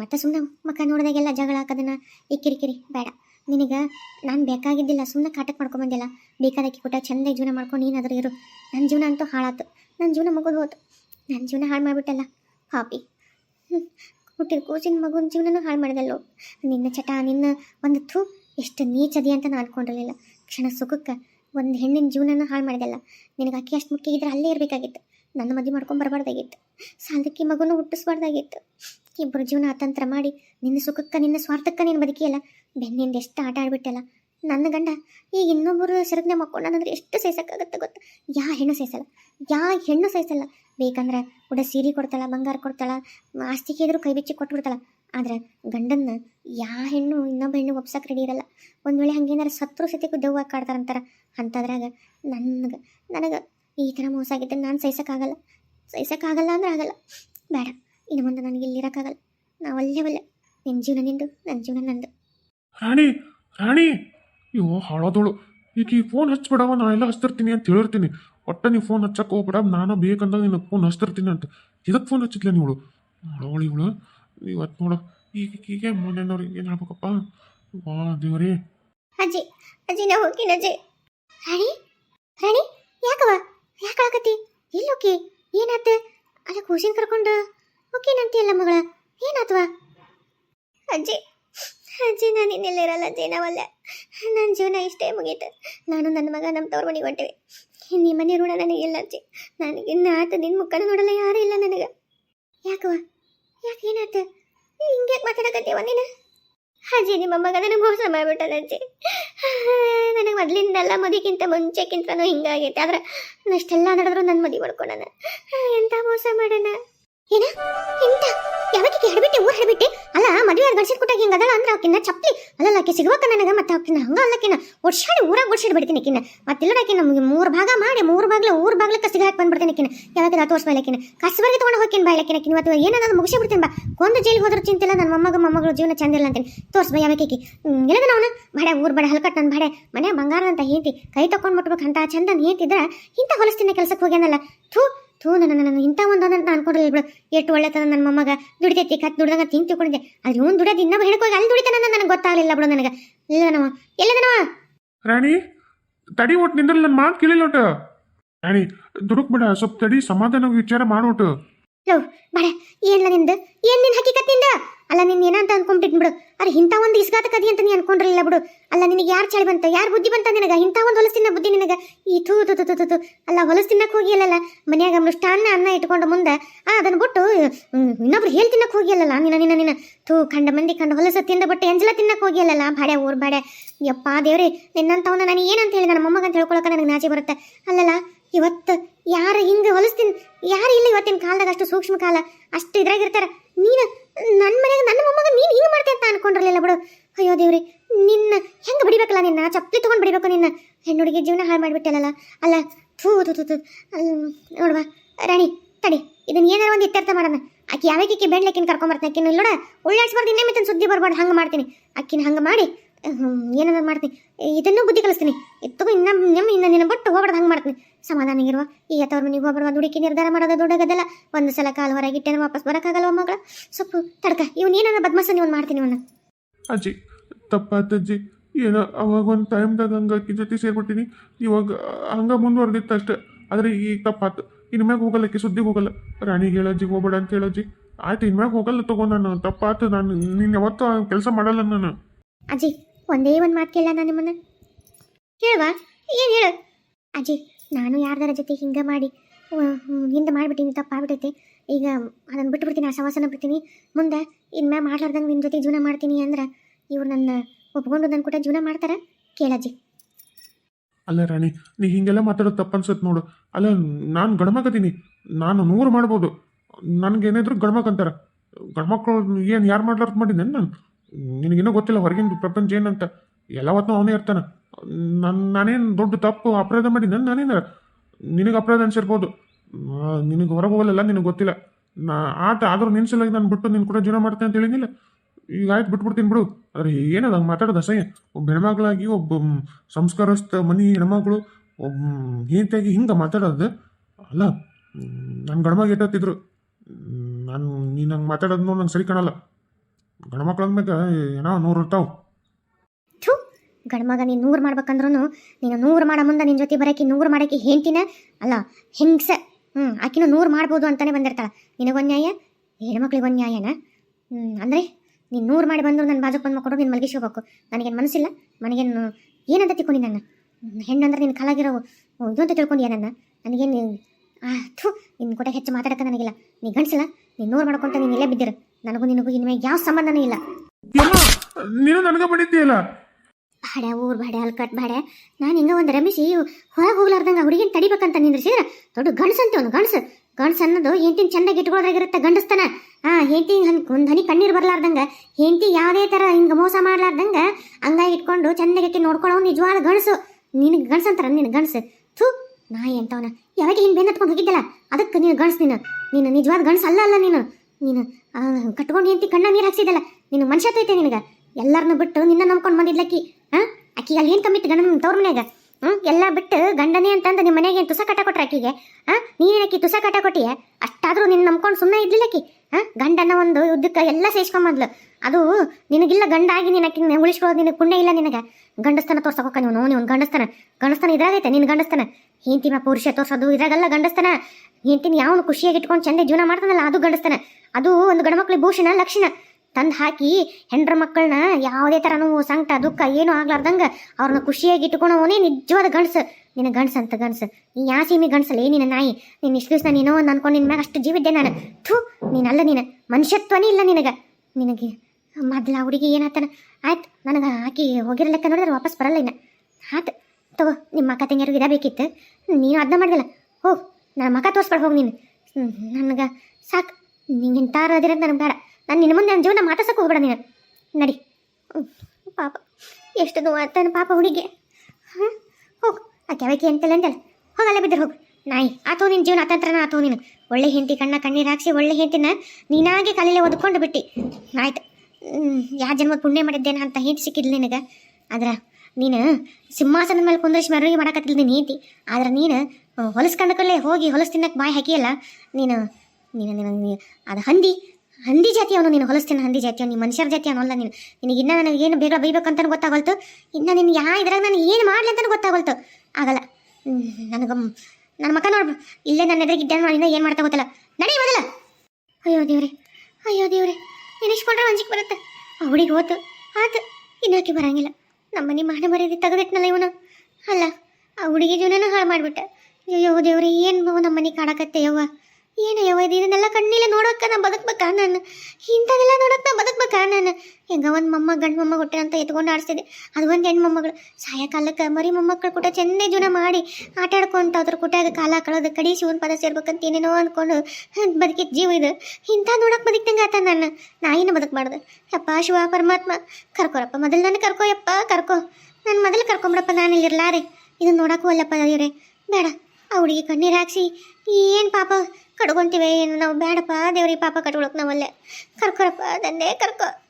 ಮತ್ತೆ ಸುಮ್ಮನೆ ಮುಖ ನೋಡಿದಾಗೆಲ್ಲ ಜಗಳ ಹಾಕೋದನ್ನ ಈ ಕಿರಿಕಿರಿ, ಬೇಡ. ನಿನಗೆ ನಾನು ಬೇಕಾಗಿದ್ದಿಲ್ಲ ಸುಮ್ಮನೆ ಕಾಟಕ್ಕೆ ಮಾಡ್ಕೊಂಬಂದಿಲ್ಲ ಬೇಕಾದಕ್ಕೆ ಕೊಟ್ಟ ಚೆಂದಾಗಿ ಜೀವನ ಮಾಡ್ಕೊಂಡು ನೀನಾದ್ರೂ ಇರು. ನನ್ನ ಜೀವನ ಅಂತೂ ಹಾಳಾತು. ನನ್ನ ಜೀವನ ಮುಗಿದು ಹೋತು. ನನ್ನ ಜೀವನ ಹಾಳು ಮಾಡಿಬಿಟ್ಟಲ್ಲ, ಪಾಪಿ. ಹುಟ್ಟಿದ ಕೂಸಿನ ಮಗುನ ಜೀವನನೂ ಹಾಳು ಮಾಡಿದಲ್ಲೋ. ನಿನ್ನ ಚಟ, ನಿನ್ನ ಒಂದು ಥೂ, ಎಷ್ಟು ನೀಚದಿ ಅಂತ ನಾನು ಅನ್ಕೊಂಡಿರಲಿಲ್ಲ. ಕ್ಷಣ ಸುಖಕ್ಕೆ ಒಂದು ಹೆಣ್ಣಿನ ಜೀವನನ ಹಾಳು ಮಾಡಿದೆಲ್ಲ ನಿನಗೆ ಅಕ್ಕಿ ಅಷ್ಟು ಮುಖ್ಯ ಇದ್ರೆ ಅಲ್ಲೇ ಇರಬೇಕಾಗಿತ್ತು. ನನ್ನ ಮದುವೆ ಮಾಡ್ಕೊಂಡು ಬರಬಾರ್ದಾಗಿತ್ತು. ಸಾಲದಕ್ಕೆ ಮಗುನೂ ಹುಟ್ಟಿಸ್ಬಾರ್ದಾಗಿತ್ತು. ಇಬ್ಬರು ಜೀವನ ಅತಂತ್ರ ಮಾಡಿ ನಿನ್ನ ಸುಖಕ್ಕೆ, ನಿನ್ನ ಸ್ವಾರ್ಥಕ್ಕೆ ನೀನು ಬದುಕಿಯಲ್ಲ ಬೆನ್ನಿಂದ ಎಷ್ಟು ಆಟ ಆಡ್ಬಿಟ್ಟಲ್ಲ. ನನ್ನ ಗಂಡ ಈಗ ಇನ್ನೊಬ್ಬರು ಸೆರಗನೆ ಮಕ್ಕೊಂಡಂದ್ರೆ ಎಷ್ಟು ಸೇಸಕ್ಕಾಗತ್ತೆ ಗೊತ್ತಾ? ಯಾ ಹೆಣ್ಣು ಸಹಿಸಲ್ಲ. ಯಾ ಹೆಣ್ಣು ಸಹಿಸಲ್ಲ. ಬೇಕಂದ್ರೆ ಕೂಡ ಸೀರೆ ಕೊಡ್ತಾಳ, ಬಂಗಾರ ಕೊಡ್ತಾಳ ಆಸ್ತಿ ಇದ್ರು ಕೈ ಬಿಚ್ಚಿ ಕೊಟ್ಬಿಡ್ತಾಳ. ಆದ್ರೆ ಗಂಡನ್ನ ಯಾ ಹೆಣ್ಣು ಇನ್ನೊಬ್ಬ ಹೆಣ್ಣು ಒಪ್ಸಕ್ಕೆ ರೆಡಿ ಇರಲ್ಲ. ಒಂದು ವೇಳೆ ಹಂಗೇನಾರ ಸತ್ರು ಸತಿಗೂ ದೆವ್ವ ಕಾಡ್ತಾರಂತಾರ ಅಂಥದ್ರಾಗ ನನಗೆ ನನಗೆ ಈ ಥರ ಮೋಸ ಆಗಿದ್ದೆ ನಾನು ಸಹಿಸಕ್ಕಾಗಲ್ಲ. ಸಹಿಸಕ್ಕಾಗಲ್ಲ ಅಂದ್ರೆ ಆಗಲ್ಲ. ಬೇಡ, ಇನ್ನು ಮುಂದೆ ನನಗೆ ಇರೋಕ್ಕಾಗಲ್ಲ. ನಾವು ಅಲ್ಲೇ ಒಲ್ಲೆ. ನಿನ್ನ ಜೀವನ ನಿಂದು ನನ್ನ ಜೀವನ ನಂದು. ರಾಣಿ ರಾಣಿ! ಅಯ್ಯೋ ಹಾಳೋದೋಳು. ಈಗ ಈ ಫೋನ್ ಹಚ್ಬಿಡವ, ನಾ ಎಲ್ಲ ಹಚ್ತಿರ್ತೀನಿ ಅಂತ ಹೇಳಿರ್ತೀನಿ. ಒಟ್ಟ ನೀವು ಫೋನ್ ಹಚ್ಚಕ್ಕೆ ಹೋಗ್ಬಿಡ, ನಾನು ಬೇಕಂದಾಗ ನಿನ್ನ ಫೋನ್ ಹಚ್ತಿರ್ತೀನಿ ಅಂತ. ಇದಕ್ಕೆ ಫೋನ್ ಹಚ್ಚಿದ್ಲ ನೀವು ನೋಡೋಳು ಇವಳು. ಇವತ್ತು ನೋಡು. ಈಗ ಹೀಗೆ ಮೊನ್ನೆನವ್ರಿಗೆ ಏನು ಹೇಳ್ಬೇಕಪ್ಪ? ವಾ ಅಜ್ಜಿ ಅಜ್ಜಿ ನಾ ಹೋಗ್ತೀನಿ ಅಜ್ಜಿ. ರಾಣಿ ರಾಣಿ ಯಾಕವ ಯಾಕಾಗತ್ತಿ ಎಲ್ಲೋಕಿ ಏನಾತ? ಅಲ್ಲ, ಕೂಸಿನ ಕರ್ಕೊಂಡು ಓಕೆನಂತೀಯಲ್ಲ ಮಗಳ. ಏನಾತ್ವ? ಅಜ್ಜಿ ಅಜ್ಜಿ, ನಾನು ಇನ್ನೆಲ್ಲ ಇರಲ್ಲ ಅಜ್ಜಿ ನಾವಲ್ಲ ನನ್ನ ಜೀವನ ಇಷ್ಟೇ ಮುಗೀತು. ನಾನು ನನ್ನ ಮಗ ನಮ್ಮ ತವ್ರ ಮನೆಗೆ ಹೊಂಟೇವೆ. ನಿಮ್ಮ ಮನೆ ಋಣ ನನಗಿಲ್ಲ ಅಜ್ಜಿ. ನನಗೆ ಇನ್ನು ಆತ ನಿನ್ನ ಮುಖನ ನೋಡಲ್ಲ ಯಾರೂ ಇಲ್ಲ ನನಗೆ. ಯಾಕವ ಯಾಕೆ ಏನಾಯ್ತು? ಹಿಂಗೆ ಮಾತಾಡಕತ್ತೀವ ನೀನು? ಅಜ್ಜಿ, ನಿಮ್ಮ ಮಗನ ಮೋಸ ಮಾಡಿಬಿಟ್ಟದ ನನಗೆ ಮೊದಲಿಂದಲ್ಲ ಮದಿಗಿಂತ ಮುಂಚೆಕ್ಕಿಂತನೂ ಹಿಂಗಾಗೈತೆ. ಆದ್ರೆ ಅಷ್ಟೆಲ್ಲ ನಡೆದ್ರು ನನ್ನ ಮದುವೆ ಮಾಡ್ಕೊಳ್ಳೋಣ ಎಂಥ ಮೋಸ ಮಾಡೋಣ? ಏನ? ಎಂತ? ಯಾವಕ್ಕೆ ಹಡ್ಬಿಟ್ಟೆ ಊರ್ ಹಡ್ಬಿಟ್ಟೆ ಅಲ್ಲ, ಮದುವೆ ಆದ ಗಡ್ಸಿಟ್ ಕೊಟ್ಟಾಗ ಹಿಂಗ ಅದಲ್ಲ ಅಂದ್ರೆ ಆಕಿನ್ನ ಚಪ್ಪಲಿ. ಅಲ್ಲಲ್ಲ, ಆಕೆ ಸಿಗ್ಬೇಕ ನನಗೆ, ಮತ್ತೆ ಆಕಿನ ಹಂಗ ಅಲ್ಲಕಿನ ಒಡ್ಸಾಡಿ ಊರಾಗ ಒಡ್ಸಾಡಿ ಬಿಡ್ತೀನಿ ಆಕಿನ ಮತ್ತಿಲ್ಲ ಆಕಿನ ನಮ್ಗೆ ಮೂರು ಭಾಗ ಮಾಡಿ, ಮೂರು ಬಾಗ್ಲ ಊರ್ ಬಾಗ್ಲಕ್ಕ ಸಿಗ ಹಾಕಿ ಬಂದ್ಬಿಡ್ತೀನಿ ಆಕಿನ ಯಾವಾಗ ಹತ್ತು ವರ್ಷ ಬಾಯ್ಲಕಿನ ಕಸಬರ್ಗೆ ತೊಗೊಂಡು ಹೋಗಿನ ಬಾಯ್ಲಕಿನ ಆಕಿನ ಇವತ್ತು ಏನಾದ್ರು ಮುಗಿಸಿ ಬಿಡ್ತೀನಿ ಬಾ. ಕೊಂದು ಜೈಲಿಗೆ ಹೋದ್ರೂ ಚಿಂತಿಲ್ಲ ನನ್ನ ಮೊಮ್ಮಗ, ಮೊಮ್ಮಗಳು ಜೀವನ ಚಂದ ಇಲ್ಲ ಅಂತೀನಿ. ತೋರ್ಸ್ ಬಾ ಯಾವಕ್ಕೆ ಇಲ್ಲದ ನಾವು ಬಡೆ, ಊರ್ ಬಡ, ಹಲ್ಕಟ್ ನನ್ನ ಬಾಡೆ. ಮನೆ ಬಂಗಾರ ಅಂತ ಹೇಂತಿ ಕೈ ತಕೊಂಡ್ ಮುಟ್ಬೇಕು ಅಂತ ಚಂದ ಹೇಳ್ತಿದ್ರ ಇಂಥ ಹೊಲಸ್ತಿನ ಕೆಲಸಕ್ಕೆ ಹೋಗ್ಯಾನಲ್ಲ. ಥೂ ಥೂ, ನನ್ನ ನನ್ನ ಇಂಥ ಒಂದು ಅಂತ ಅನ್ಕೊಂಡಿಲ್ಲ ಬಿಡು ಎಷ್ಟು ಒಳ್ಳೆತನ ನನ್ನ ಮೊಮ್ಮಗ. ದುಡಿತೈತಿ, ಕತ್ ದುಡ್ದಂಗ ತಿಂತ ತಿಳ್ಕೊಂಡಿದ್ದೆ. ಅದು ಇವ್ನು ದುಡಿಯೋದು ಇನ್ನೊಬ್ಬ ಹೇಳ್ಕೋಗಿ ಅಲ್ಲಿ ದುಡಿತಾನ ನನಗೆ ಗೊತ್ತಾಗಲಿಲ್ಲ ಬಿಡು ನನಗೆ. ಇಲ್ಲದನವ ಎಲ್ಲದನವ ರಾಣಿ, ತಡಿ ಒಟ್ಟು ನಿಂದ್ರಲ್ಲಿ ನನ್ನ ಮಾತು ಕೇಳಿಲ್ಲ ಒಟ್ಟು. ರಾಣಿ, ದುಡುಕ್ ಬಿಡ. ಸ್ವಲ್ಪ ತಡಿ ಸಮಾಧಾನ ವಿಚಾರ ಮಾಡೋಟು ಲೋ, ಬಡ ಏನ್ಲ ನಿಂದು? ಏನ್ ನಿನ್ ಹಕ್ಕಿಕತ್ತಿಂದ ಅಲ್ಲ, ನಿನ್ ಏನಂತ ಅನ್ಕೊಂಡ್ಬಿಟ್ಟು ಬಿಡು. ಅರೆ, ಇಂಥ ಒಂದು ಇಸ್ಗಾತ ಕದಿ ಅಂತ ನೀ ಅನ್ಕೊಂಡಿರಲಿಲ್ಲ ಬಿಡು. ಅಲ್ಲ, ನಿನಗೆ ಯಾರು ಚಳಿ ಬಂತ? ಯಾರು ಬುದ್ಧಿ ಬಂತ ನಿನಗ? ಇಂಥ ಒಂದು ಹೊಲಸಿನ ಬುದ್ಧಿ ನಿನಗ? ಈ ಥೂ ತು ತು ತು ಅಲ್ಲ ಹೊಲಸು ತಿನ್ನಕ್ ಹೋಗಿಯಲ್ಲ ಮನ್ಯಾಗ ಮೃಷ್ಟಾನ್ನ ಅನ್ನ ಇಟ್ಕೊಂಡು ಮುಂದೆ, ಆ ಅದನ್ನ ಬಿಟ್ಟು ಇನ್ನೊಬ್ರು ಹೇಳ್ ತಿನ್ನಕ್ ಹೋಗಿಯಲ್ಲ ನಿನ್ನ ನಿನ್ನ ನಿನ್ನ ಥೂ, ಕಂಡ ಮಂದಿ ಕಂಡು ಹೊಲಸು ತಿಂದ ಬಿಟ್ಟು ಎಂಜಲ ತಿನ್ನಕ್ ಹೋಗಿಯಲ್ಲ ಬಾಡೆ, ಊರ್ ಬಾಡೆ. ಯಪ್ಪ ದೇವ್ರಿ ನಿನ್ನಂತವನ್ನ ನಾನು ಏನಂತ ಹೇಳಿ ನನ್ನ ಮೊಮ್ಮಗ ಅಂತ ಹೇಳ್ಕೊಳಕ ನನಗೆ ನಾಚಿ ಬರುತ್ತೆ. ಅಲ್ಲಲ್ಲ ಇವತ್ತು ಯಾರು ಹಿಂಗೆ ಹೊಲಸ್ತೀನಿ? ಯಾರು ಇಲ್ಲ ಇವತ್ತಿನ ಕಾಲದಾಗ ಅಷ್ಟು ಸೂಕ್ಷ್ಮ ಕಾಲ, ಅಷ್ಟು ಇದ್ರಾಗಿರ್ತಾರ ನೀನು ನನ್ನ ಮನೆಗೆ ನನ್ನ ಮೊಮ್ಮಗ ನೀನು ಹಿಂಗೆ ಮಾಡ್ತೆ ಅಂತ ಅನ್ಕೊಂಡಿರಲಿಲ್ಲ ಬಿಡು. ಅಯ್ಯೋ ದೇವ್ರಿ, ನಿನ್ನ ಹೆಂಗೆ ಬಡಿಬೇಕಲ್ಲ ನಿನ್ನ? ಚಪ್ಪಲಿ ತೊಗೊಂಡು ಬಡಿಬೇಕು ನಿನ್ನ. ಹೆಣ್ಣುಡುಗಿ ಜೀವನ ಹಾಳು ಮಾಡಿಬಿಟ್ಟಲ್ಲ ಅಲ್ಲ, ಥೂ ಥೂ ಥೂ ಥೂ. ನೋಡುವ. ರಾಣಿ, ತಡಿ. ಇದನ್ನ ಏನಾರ ಒಂದು ಇತ್ಯರ್ಥ ಮಾಡೋಣ. ಆಕಿ ಯಾವಾಗಕ್ಕೆ ಬೆಳ್ಳಕ್ಕಿನ ಕರ್ಕೊಂಬರ್ತೀನಿ ಆಕಿನ ಇಲ್ಲೋಡ. ಉಳ್ಳಾಡ್ಸ್ಬಾರ್ದು, ಇನ್ನೇ ಮಿತ್ತನ್ ಸುದ್ದಿ ಬರ್ಬಾರ್ದು. ಹಂಗೆ ಮಾಡ್ತೀನಿ. ಅಕ್ಕಿನ ಹಂಗೆ ಮಾಡಿ ಏನಾದ್ರು ಮಾಡ್ತೀನಿ. ಇದನ್ನು ಬುದ್ಧಿ ಕಲಿಸ್ತೀನಿ. ಎತ್ತಗೂ ಇನ್ನ ನಿಮ್ಮ ಇನ್ನ ನಿನ್ನ ಬಿಟ್ಟು ಹೋಗ್ಬಾರ್ದು ಹಂಗೆ ಮಾಡ್ತೀನಿ. ಸಮಾಧಾನ ಈ ಈಗ ತವ್ರ ಮನೆಗೆ ಹೋಗ್ಬಾರ್ದು ದುಡುಕಿ ನಿರ್ಧಾರ ಮಾಡೋದು ದುಡ್ಡಾಗದಲ್ಲ ಒಂದು ಸಲ ಕಾಲು ಹೊರಗಿಟ್ಟೆ ವಾಪಸ್ ಬರೋಕ್ಕಾಗಲ್ವ ಮಗಳ? ಸೊಪ್ಪು ತಡ್ಕ ಇವ್ನು ಏನಾರ ಬದ್ಮಾಸ ನೀವು ಮಾಡ್ತೀನಿ ಇವನ್ನ ಅಜ್ಜಿ ತಪ್ಪಾತಜ್ಜಿ ಏನೋ ಅವಾಗ ಒಂದು ಟೈಮ್ದಾಗ ಹಂಗೆ ಅಕ್ಕಿ ಜೊತೆ ಸೇರ್ಬಿಟ್ಟಿನಿ. ಇವಾಗ ಹಂಗೆ ಮುಂದುವರೆದಿತ್ತು ಅಷ್ಟೇ. ಆದರೆ ಈಗ ತಪ್ಪಾತು ಇನ್ ಮ್ಯಾಗ ಹೋಗಲ್ಲ ಅಕ್ಕಿ ಸುದ್ದಿಗೆ ಹೋಗಲ್ಲ. ರಾಣಿಗೆ ಹೇಳಜ್ಜಿ ಹೋಗ್ಬೇಡ ಅಂತ ಹೇಳಜ್ಜಿ ಆಯ್ತು ಇನ್ಮ್ಯಾಗ ಹೋಗಲ್ಲ ತಗೋ ನಾನು. ತಪ್ಪಾತು ನಾನು ನೀನು ಯಾವತ್ತೂ ಕೆಲಸ ಮಾಡಲ್ಲ ನಾನು. ಅಜ್ಜಿ ಒಂದೇ ಒಂದು ಮಾತು ಕೇಳ ನಾನು ನಿಮ್ಮನ್ನ? ಹೇಳುವ ಏನು ಹೇಳು? ಅಜ್ಜಿ ನಾನು ಯಾರ್ದಾರ ಜೊತೆ ಹಿಂಗೆ ಮಾಡಿ ಹಿಂದೆ ಮಾಡಿಬಿಟ್ಟಿನಿ ತಪ್ಪಾಗ್ಬಿಟ್ಟೈತಿ ಈಗ ಅದನ್ನು ಬಿಟ್ಬಿಡ್ತೀನಿ, ಆ ಸವಾಸನ ಬಿಡ್ತೀನಿ. ಮುಂದೆ ಇನ್ಮ್ಯಾ ಮಾಡ್ಲಾರ್ದಂಗೆ ನಿನ್ನ ಜೊತೆ ಜೀವನ ಮಾಡ್ತೀನಿ ಅಂದ್ರೆ ಇವ್ರು ನನ್ನ ಒಪ್ಕೊಂಡು ನನ್ನ ಕೂಡ ಜೀವನ ಮಾಡ್ತಾರೆ? ಕೇಳಜ್ಜಿ. ಅಲ್ಲ ರಾಣಿ, ನೀ ಹಿಂಗೆಲ್ಲ ಮಾತಾಡೋದು ತಪ್ಪನ್ಸತ್ ನೋಡು. ಅಲ್ಲ, ನಾನು ಗಣಮಗದೀನಿ ನಾನು ನೂರು ಮಾಡ್ಬೋದು. ನನಗೇನಿದ್ರು ಗಂಡ್ಮಕ್ ಅಂತಾರೆ. ಗಂಡ್ಮಕ್ಳು ಏನು ಯಾರು ಮಾಡ್ಲಾರ್ದು ಮಾಡಿದ್ದೇನೆ ನಾನು? ನಿನಗೇನೋ ಗೊತ್ತಿಲ್ಲ ಹೊರಗಿನ ಪ್ರಪಂಚ ಏನಂತ. ಎಲ್ಲ ಹೊತ್ತು ಅವನೇ ಇರ್ತಾನೆ. ನನ್ನ ನಾನೇನು ದೊಡ್ಡ ತಪ್ಪು ಅಪರಾಧ ಮಾಡಿದ್ದೆ ನಾನೇನ ನಿನಗೆ ಅಪರಾಧ ಅನ್ಸಿರ್ಬೋದು. ನಿನಗೆ ಹೊರಗೆ ಹೋಗಲ್ಲ ನಿನಗೆ ಗೊತ್ತಿಲ್ಲ. ನಾ ಆಟ ಆದರೂ ನಿನ್ನ ಸಲುವಾಗಿ ನಾನು ಬಿಟ್ಟು ನಿನ್ನ ಕೂಡ ಜೀವನ ಮಾಡ್ತೇನೆ ಅಂತ ಹೇಳಿದ್ನಿಲ್ಲ. ಈಗ ಆಯ್ತು ಬಿಟ್ಬಿಡ್ತೀನಿ ಬಿಡು. ಆದರೆ ಏನದ ಹಂಗೆ ಮಾತಾಡೋದು ಅಸಹ್ಯ? ಒಬ್ಬ ಹೆಣ್ಮಗಳಾಗಿ ಒಬ್ಬ ಸಂಸ್ಕಾರಸ್ಥ ಮನಿ ಹೆಣ್ಮಗಳು, ಒಬ್ಬ ಹೆಂಡತಿಯಾಗಿ ಹಿಂಗೆ ಮಾತಾಡೋದು? ಅಲ್ಲ ನನ್ನ ಗಣಮಗ ಎಟ್ಟತ್ತಿದ್ರು ನಾನು, ನೀನು ಹಂಗೆ ಮಾತಾಡೋದು ನೋಡಿ ನಂಗೆ ಸರಿ ಕಾಣಲ್ಲ. ಗಂಡ್ಮಕ್ಳು ಅಂದ್ಮೇಲೆ ಏನೋ ನೂರು ಇರ್ತಾವೆ. ಗಂಡ್ಮಗ ನೀನು ನೂರು ಮಾಡ್ಬೇಕಂದ್ರೂ ನೀನು ನೂರು ಮಾಡೋ ಮುಂದೆ ನಿನ್ನ ಜೊತೆ ಬರೋಕೆ ನೂರು ಮಾಡೋಕೆ ಹೆಂಡ್ತಿನ? ಅಲ್ಲ, ಹೆಂಗ್ಸ? ಹ್ಞೂ ಆಕಿನೂ ನೂರು ಮಾಡ್ಬೋದು ಅಂತಲೇ ಬಂದಿರ್ತಾಳೆ. ನಿನಗೊಂದು ನ್ಯಾಯ ಹೆಣ್ಮಕ್ಳಿಗೊಂದು ನ್ಯಾಯನ ಹ್ಞೂ ಅಂದರೆ ನೀನು ನೂರು ಮಾಡಿ ಬಂದರು ನನ್ನ ಬಾಜಕ್ಕೆ ಬಂದು ಮಕ್ಕಳು ನೀನು ಮಲಗಿಸ್ಕೋಬೇಕು. ನನಗೇನು ಮನಸ್ಸಿಲ್ಲ? ನನಗೇನು ಏನಂತ ತಿಳ್ಕೊಂಡು ನನ್ನ? ಹೆಣ್ಣಂದ್ರೆ ನಿನ್ನ ಕಲಾಗಿರೋ ಇದು ಅಂತ ತಿಳ್ಕೊಂಡ್ಯಾ ನನ್ನ? ನನಗೇನು ಆ, ಥು ನಿನ್ನ ಕೂಡ ಹೆಚ್ಚು ಮಾತಾಡಕ್ಕೆ ನನಗಿಲ್ಲ. ನೀ ಗಂಡ್ಸಿಲ್ಲ, ನೀನು ನೂರು ಮಾಡ್ಕೊಂತ ನೀನು ಇಲ್ಲೇ ಬಿದ್ದಿರು. ನನಗೂ ನಿನಗೂ ಇನ್ಮೇಲೆ ಯಾವ ಸಂಬಂಧನೂ ಇಲ್ಲ. ನೀನು ನನಗೆ ಬಡಿತೀಯಲ್ಲ ಬಾಡೆ ಊರ್ ಬಾಡ ಅಲ್ಲಿ ಕಟ್ ಬಾಡೆ. ನಾನು ಹಿಂಗ ಒಂದು ರಮೇಶಿ ಹೊರಗೆ ಹೋಗ್ಲಾರ್ದಂಗ ಹುಡುಗಿನ ತಡಿಬೇಕಂತ ನಿಂದ್ರಿಸಿದ್ರೆ? ದೊಡ್ಡ ಗಂಡಸ ಅಂತ ಒಂದು ಗಂಡಸು. ಗಂಡಸ ಅನ್ನೋದು ಹೆಂಡತಿನ ಚಂದಾಗಿ ಇಟ್ಕೊಳ್ಳೋದ್ರಾಗಿರುತ್ತೆ ಗಂಡಸ್ತನ. ಹಾ ಹೆಂಡತಿ ಒಂದು ಹನಿ ಕಣ್ಣೀರು ಬರ್ಲಾರ್ದಂಗ ಹೆಂಡತಿ ಯಾವುದೇ ಥರ ಹಿಂಗೆ ಮೋಸ ಮಾಡ್ಲಾರ್ದಂಗ ಹಂಗಾಗಿ ಇಟ್ಕೊಂಡು ಚಂದಾಗಿ ನೋಡ್ಕೊಳ್ಳೋ ನಿಜವಾದ ಗಂಡಸು. ನಿನಗೆ ಗಂಡಸ ಅಂತಾರ ನಿನ್ನ ಗಂಡಸು. ಥೂ ನಾಯಿ ಅಂತವನ ಯಾವಾಗ ಹಿಂಗೆ ಬೆನ್ನ ಹತ್ಕೊಂಡು ಹೋಗಿದ್ದಲ್ಲ? ಅದಕ್ಕೆ ನೀನು ಗಂಡಸ್ ನೀನು. ನೀನು ನಿಜವಾದ ಗಂಡಸ ಅಲ್ಲ ಅಲ್ಲ ನೀನು. ನೀನು ಆ, ಕಟ್ಕೊಂಡು ಹೆಂಡತಿ ಕಣ್ಣ ನೀರು ಹಾಕ್ಸಿದಲ್ಲ ನೀನು ಮನುಷ್ಯ ಐತೆ ನಿನಗೆ. ಎಲ್ಲರನ್ನೂ ಬಿಟ್ಟು ನಿನ್ನ ನಂಬ್ಕೊಂಡು ಬಂದಿದ್ಲಕ್ಕಿ. ಹಾಂ? ಆಕಿಗೆ ಅಲ್ಲಿ ಏನು ಕಮ್ಮಿ ಗಂಡನ ತವ್ರ ಮನ್ಯಾಗ? ಹ್ಞೂ ಎಲ್ಲ ಬಿಟ್ಟು ಗಂಡನೇ ಅಂತಂದು ನಿಮ್ಮ ಮನೆಗೆ ತುಸ ಕಟ್ಟ ಕೊಟ್ರ ಆಕಿಗೆ? ಹಾಂ? ನೀನು ಆಕಿ ತುಸ ಕಟ್ಟ ಕೊಟ್ಟಿಯ ಅಷ್ಟಾದರೂ ನಿನ್ನ ನಂಬ್ಕೊಂಡು ಸುಮ್ಮನೆ ಇದ್ಲಿಲ್ಲ ಆಕಿ? ಹಾಂ? ಗಂಡನ ಒಂದು ಯುದ್ಧಕ್ಕೆ ಎಲ್ಲ ಸೇರಿಸ್ಕೊಂಬದ್ಲು ಅದು ನಿನಗಿಲ್ಲ ಗಂಡ ಆಗಿ ನಿನ್ನ ಆಕಿನ ಉಳಿಸ್ಕೊಳ್ಳೋದು ನಿನಗೆ ಪುಣ್ಯ ಇಲ್ಲ ನಿನಗೆ? ಗಂಡಸ್ತನ ತೋರ್ಸೋಕ ನೀವು ನೋವು ಒಂದು ಗಂಡಸ್ತನ. ಗಂಡಸ್ತನ ಇದಾಗೈತೆ ನಿನ್ನ ಗಂಡಸ್ತನ. ಹೆಂಡತಿನ ಪುರುಷ ತೋರ್ಸೋದು ಇದಾಗಲ್ಲ ಗಂಡಸ್ತನ. ಹೆಂಡತಿನ ಯಾವನು ಖುಷಿಯಾಗಿ ಇಟ್ಕೊಂಡು ಚಂದ ಜೀವನ ಮಾಡ್ತಾನಲ್ಲ, ಅದು ಗಂಡಸ್ತನ. ಅದು ಒಂದು ಗಂಡ್ಮಕ್ಳಿಗೆ ಭೂಷಣ, ಲಕ್ಷಣ. ತಂದು ಹಾಕಿ ಹೆಂಡ್ರ ಮಕ್ಕಳನ್ನ ಯಾವುದೇ ಥರನೂ ಸಂಕಟ, ದುಃಖ ಏನೂ ಆಗ್ಲಾರ್ದಂಗೆ ಅವ್ರನ್ನ ಖುಷಿಯಾಗಿ ಇಟ್ಕೊಳವನೇ ನಿಜವಾದ ಗಂಡ್ಸು. ನಿನ್ನ ಗಂಡ್ಸು ಅಂತ ಗಂಡ್ಸು. ನೀ ಯಾ ಸೀಮಿ ಗಂಡ್ಸಲ್ಲ ನಿನ್ನ ನಾಯಿ. ನೀನು ಇಷ್ಟು ದಿವಸ ನೀನೋ ಒಂದು ಅನ್ಕೊಂಡು ನಿನ್ನ ಮ್ಯಾಗ ಅಷ್ಟು ಜೀವಿದ್ದೆ ನಾನು. ಥೂ, ನೀನಲ್ಲ ನೀನು. ಮನುಷ್ಯತ್ವನೇ ಇಲ್ಲ ನಿನಗೆ. ನಿನಗೆ ಮೊದ್ಲ ಹುಡುಗಿ ಏನಾತನ? ಆಯ್ತು, ನನಗೆ ಹಾಕಿ ಹೋಗಿರಲಕ್ಕ ನೋಡಿದ್ರೆ ವಾಪಸ್ ಬರಲ್ಲ ಇನ್ನು. ಆಯ್ತು ತಗೋ, ನಿಮ್ಮ ಅಕ್ಕ ತಂಗಿಯರಿಗೆ ಇರಬೇಕಿತ್ತು ನೀನು ಅದನ್ನ ಮಾಡಿದಲ್ಲ. ಹೋಗು, ನನ್ನ ಮಕ ತೋರಿಸ್ಬೇಡ ಹೋಗಿ ನೀನು. ನನಗೆ ಸಾಕು. ನಿಂಗೆ ಇಂಥ ಅದಿರಂತ ನನಗೆ ಬೇಡ. ನಾನು ನಿನ್ನ ಮುಂದೆ ನನ್ನ ಜೀವನ ಮಾತಾಡ್ಸಕ್ಕೆ ಹೋಗ್ಬೇಡ ನೀನು. ನಡಿ. ಪಾಪ. ಎಷ್ಟು ನೋವು ಆಗ್ತಾನೆ ಪಾಪ ಹುಡುಗಿ ಹಾಂ? ಹೋಗು. ಆ ಕೆವಕಿ ಅಂತಲ್ಲ ಅಂತಲ್ಲ ಹೋಗಲ್ಲ ಬಿದ್ದರೆ ಹೋಗು. ನಾಯಿ, ಆತೋ ನಿನ್ನ ಜೀವನ ಅತಂತ್ರನ ಆತೋ ನೀನು. ಒಳ್ಳೆ ಹೆಂಡತಿ, ಕಣ್ಣ, ಕಣ್ಣೀರು ಹಾಕ್ಸಿ ಒಳ್ಳೆ ಹೆಂಡತಿನ ನೀನಾಗೆ ಕಲೀಲೆ ಒದ್ಕೊಂಡು ಬಿಟ್ಟು. ಆಯ್ತು. ಯಾವ ಜನ್ಮದ ಪುಣ್ಯ ಮಾಡಿದ್ದೇನೆ ಅಂತ ಹೆಂಡತಿ ಸಿಕ್ಕಿದ್ಲು ನಿನಗೆ? ಆದ್ರೆ ನೀನು ಸಿಂಹಾಸನ ಮೇಲೆ ಕುಂದ್ರಿಸಿ ಮೆರವಣಿಗೆ ಮಾಡಕತ್ತಿಲ್ಲ ನೀನು ನೀತಿ ಆದ್ರೆ ನೀನು ಹೊಲಸ್ಕೊಂಡಕಲ್ಲೇ ಹೋಗಿ ಹೊಲಸು ತಿನ್ನಕ್ಕೆ ಬಾಯಿ ಹಾಕಿಯಲ್ಲ ನೀನು ನೀನು, ಅದು ಹಂದಿ. ಹಂದಿ ಜಾತಿ ಅವನು ನೀನು, ಹೊಲಸ್ತಿನ ಹಂದಿ ಜಾತಿ ಅವ್ನು ನೀನು ಮನುಷ್ಯರ ಜಾತಿ ಅಲ್ಲ ನೀನು. ನಿನಗೆ ಇನ್ನೂ ನನಗೆ ಏನು ಬೇಗ ಬೈಬೇಕಂತ ಗೊತ್ತಾಗೋಲ್ತು ಇನ್ನು ನಿನ್ನ ಯಾ ಇದ್ರಾಗ ನಾನು ಏನು ಮಾಡಲಿ ಅಂತ ಗೊತ್ತಾಗೋಲ್ತು ಆಗಲ್ಲ. ನನಗೆ ನನ್ನ ಮಕ್ಕ ನೋಡ್ಬ ಇಲ್ಲೇ ನನ್ನ ಎದುರಿಗಿದ್ದೆ ಇನ್ನೂ ಏನು ಮಾಡ್ತಾ ಗೊತ್ತಲ್ಲ. ನಡಿ ಮೊದಲ. ಅಯ್ಯೋ ದೇವ್ರೆ ಅಯ್ಯೋ ದೇವ್ರೆ ನೆನೆಸ್ಕೊಂಡ್ರೆ ಅಂಜಿಕೆ ಬರುತ್ತೆ. ಹುಡುಗಿ ಹೋತು, ಆತು ಇನ್ನಾಕೆ ಬರಂಗಿಲ್ಲ. ನಮ್ಮ ಮನೆ ಮಾನ ಮರ್ಯಾದೆ ತೆಗೆದಿಟ್ನಲ್ಲ ಇವನು. ಅಲ್ಲ, ಆ ಹುಡುಗಿ ಜೀವನನ ಹಾಳು ಮಾಡಿಬಿಟ್ಟೆ. ಅಯ್ಯೋ ದೇವ್ರೆ, ಏನು ನಮ್ಮ ಮನೆ ಕಾಡಕತ್ತೆ ಯವ್ವ. ಏನು ಯವ್ವ ಇದನ್ನೆಲ್ಲ ಕಣ್ಣಿಲ್ಲ ನೋಡೋಕೆ ನಾ ಬದುಕ್ಬೇಕಾ ನಾನು? ಇಂಥದೆಲ್ಲ ನೋಡೋಕೆ ನಾ ಬದುಕ್ಬೇಕಾ ನಾನು? ಹೆಂಗ ಒಂದು ಮೊಮ್ಮ ಗಂಡು ಮೊಮ್ಮ ಹುಟ್ಟೆ ಅಂತ ಎತ್ಕೊಂಡು ಆಡಿಸ್ತಿದ್ದೆ ಅದು ಒಂದು ಹೆಣ್ಣು ಮೊಮ್ಮಗಳು. ಸಾಯಂಕಾಲಕ್ಕೆ ಮರಿ ಮೊಮ್ಮಕ್ಕಳು ಕೂಡ ಚೆಂದ ಜೀವನ ಮಾಡಿ ಆಟ ಆಡ್ಕೊಂತ ಅದ್ರ ಕುಟ್ಯಾಗ ಕಾಲ ಕಳೋದು ಕಡಿ ಶಿವನ ಪದ ಸೇರ್ಬೇಕಂತ ಏನೇನೋ ಅಂದ್ಕೊಂಡು ಬದುಕಿದ ಜೀವ ಇದು. ಇಂಥ ನೋಡೋಕೆ ಬದುಕ್ದಂಗೆ ಆತ ನಾನು. ನಾಯಿನ ಬದುಕಬಾರ್ದು ಯಪ್ಪ, ಶಿವ, ಪರಮಾತ್ಮ. ಕರ್ಕೋರಪ್ಪ, ಮೊದಲು ನಾನು ಕರ್ಕೋ, ಯಪ್ಪ, ಕರ್ಕೋ. ನಾನು ಮೊದಲು ಕರ್ಕೊಂಬಿಡಪ್ಪ ನಾನು ಇಲ್ಲಿರ್ಲಾರೆ ಇದನ್ನ ನೋಡಕ್ಕೂ ಅಲ್ಲಪ್ಪ ಇವರೇ ಬೇಡ. ಆ ಹುಡುಗಿ ಕಣ್ಣೀರು ಹಾಕ್ಸಿ, ಏನು ಪಾಪ? ಕಡ್ಕೊಂತೀವಿ? ಏನು? ನಾವು ಬೇಡಪ್ಪ ದೇವ್ರಿಗೆ ಪಾಪ ಕಟ್ಕೊಳಕ್ ನಾವಲ್ಲೇ. ಕರ್ಕೊರಪ್ಪ ತಂದೆ ಕರ್ಕೋ.